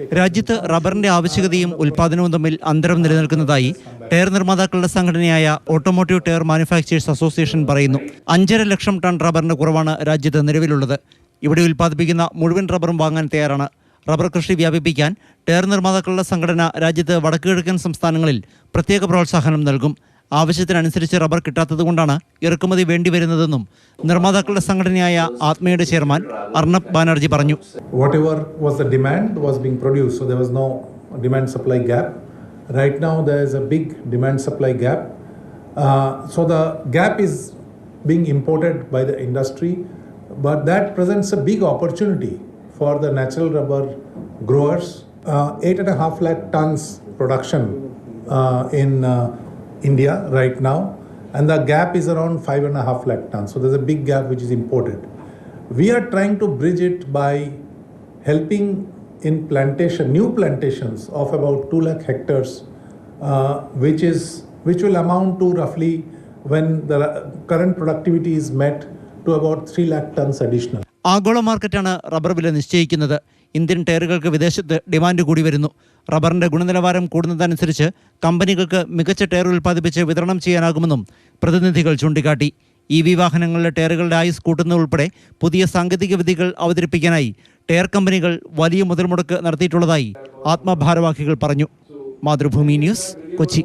രാജ്യത്ത് റബ്ബറിന്റെ ആവശ്യകതയും ഉൽപാദനവും തമ്മിൽ അന്തരം നിലനിൽക്കുന്നതായി ടയർ നിർമ്മാതാക്കളുടെ സംഘടനയായ ഓട്ടോമോട്ടീവ് ടയർ മാനുഫാക്ചേഴ്സ് അസോസിയേഷൻ പറയുന്നു. അഞ്ചര ലക്ഷം ടൺ റബ്ബറിന്റെ കുറവാണ് രാജ്യത്ത് നിലവിലുള്ളത്. ഇവിടെ ഉൽപ്പാദിപ്പിക്കുന്ന മുഴുവൻ റബ്ബറും വാങ്ങാൻ തയ്യാറാണ്. റബ്ബർ കൃഷി വ്യാപിപ്പിക്കാൻ ടയർ നിർമ്മാതാക്കളുടെ സംഘടന രാജ്യത്ത് വടക്കുകിഴക്കൻ സംസ്ഥാനങ്ങളിൽ പ്രത്യേക പ്രോത്സാഹനം നൽകും. ആവശ്യത്തിനനുസരിച്ച് റബ്ബർ കിട്ടാത്തതുകൊണ്ടാണ് ഇറക്കുമതി വേണ്ടിവരുന്നതെന്നും നിർമ്മാതാക്കളുടെ സംഘടനയായ ആത്മയുടെ ചെയർമാൻ അർണബ് ബാനർജി പറഞ്ഞു demand supply gap. Right now, there is a big demand supply gap. Uh, so the gap is being imported by the industry, but that presents a big opportunity for the natural rubber growers. Uh, eight and a half lakh tons production uh, in uh, India right now, and the gap is around five and a half lakh tons. So there's a big gap which is imported. We are trying to bridge it by helping in plantation, new plantations of about 2 lakh hectares, uh, which is which will amount to roughly when the current productivity is met to about 3 lakh tons additional. ആഗോള മാർക്കറ്റാണ് rubber വില നിശ്ചയിക്കുന്നത്. Indian ടയറുകൾക്ക് വിദേശത്ത് demand കൂടി വരുന്നു. റബ്ബറിന്റെ ഗുണനിലവാരം കൂടുന്നതനുസരിച്ച് കമ്പനികൾക്ക് മികച്ച ടയർ ഉൽപ്പാദിപ്പിച്ച് വിതരണം ചെയ്യാനാകുമെന്നും പ്രതിനിധികൾ ചൂണ്ടിക്കാട്ടി. ഇ വി വാഹനങ്ങളിലെ ടയറുകളുടെ ആയുസ് കൂട്ടുന്നത് ഉൾപ്പെടെ പുതിയ സാങ്കേതിക വിധികൾ അവതരിപ്പിക്കാനായി ടയർ കമ്പനികൾ വലിയ മുതൽമുടക്ക് നടത്തിയിട്ടുള്ളതായി ആത്മഭാരവാഹികൾ പറഞ്ഞു. മാതൃഭൂമി ന്യൂസ് കൊച്ചി.